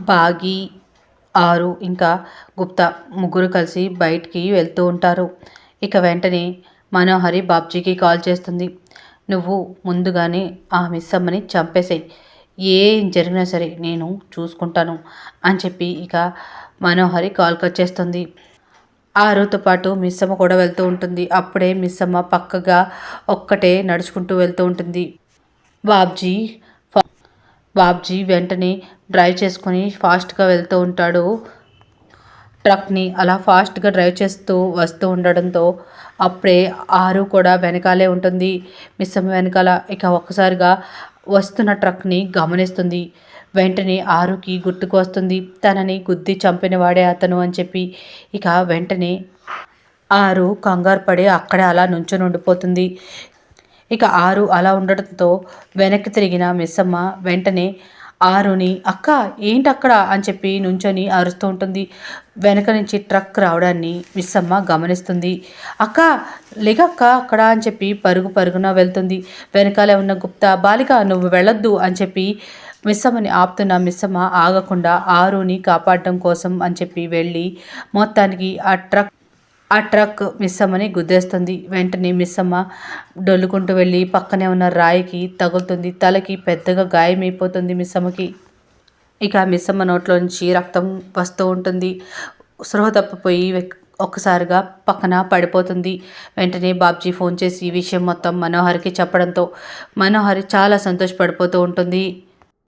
బాగి ఆరు ఇంకా గుప్తా ముగ్గురు కలిసి బయటికి వెళ్తూ ఉంటారు. ఇక వెంటనే మనోహరి బాబ్జీకి కాల్ చేస్తుంది. నువ్వు ముందుగానే ఆ మిస్ అమ్మని ఏం జరిగినా సరే నేను చూసుకుంటాను అని చెప్పి ఇక మనోహరి కాల్ కట్ చేస్తుంది ఆరుతో పాటు మిస్సమ్మ కూడా వెళ్తూ ఉంటుంది. అప్పుడే మిస్సమ్మ పక్కగా ఒక్కటే నడుచుకుంటూ వెళ్తూ ఉంటుంది. బాబ్జీ బాబ్జీ వెంటనే డ్రైవ్ చేసుకొని ఫాస్ట్గా వెళ్తూ ఉంటాడు. ట్రక్ని అలా ఫాస్ట్గా డ్రైవ్ చేస్తూ వస్తూ ఉండడంతో అప్పుడే ఆరు కూడా వెనకాలే ఉంటుంది. మిస్సమ్మ వెనకాల ఇక ఒక్కసారిగా వస్తున్న ట్రక్ని గమనిస్తుంది. వెంటనే ఆరుకి గుర్తుకు వస్తుంది. తనని గుద్ది చంపిన వాడే అతను అని చెప్పి ఇక వెంటనే ఆరు కంగారు పడి అక్కడే అలా నుంచొని ఉండిపోతుంది. ఇక ఆరు అలా ఉండడంతో వెనక్కి తిరిగిన మిస్సమ్మ వెంటనే ఆరుని అక్క ఏంటి అక్కడ అని చెప్పి నుంచొని అరుస్తూ ఉంటుంది. వెనక నుంచి ట్రక్ రావడాన్ని మిస్సమ్మ గమనిస్తుంది. అక్క లేకక్క అక్కడ అని చెప్పి పరుగు పరుగున వెళ్తుంది. వెనకాలే ఉన్న గుప్తా బాలిక నువ్వు వెళ్ళొద్దు అని చెప్పి మిస్సమ్మని ఆపుతున్న మిస్సమ్మ ఆగకుండా ఆరుని కాపాడడం కోసం అని చెప్పి వెళ్ళి మొత్తానికి ఆ ట్రక్ ఆ ట్రక్ మిస్సమ్మని గుద్దేస్తుంది. వెంటనే మిస్సమ్మ డొల్లుకుంటూ వెళ్ళి పక్కనే ఉన్న రాయికి తగులుతుంది. తలకి పెద్దగా గాయమైపోతుంది మిస్సమ్మకి ఇక మిస్సమ్మ నోట్లోంచి రక్తం వస్తూ ఉంటుంది. స్పృహ తప్పిపోయి ఒక్కసారిగా పక్కన పడిపోతుంది. వెంటనే బాబ్జీ ఫోన్ చేసి ఈ విషయం మొత్తం మనోహర్కి చెప్పడంతో మనోహరి చాలా సంతోషపడిపోతూ ఉంటుంది.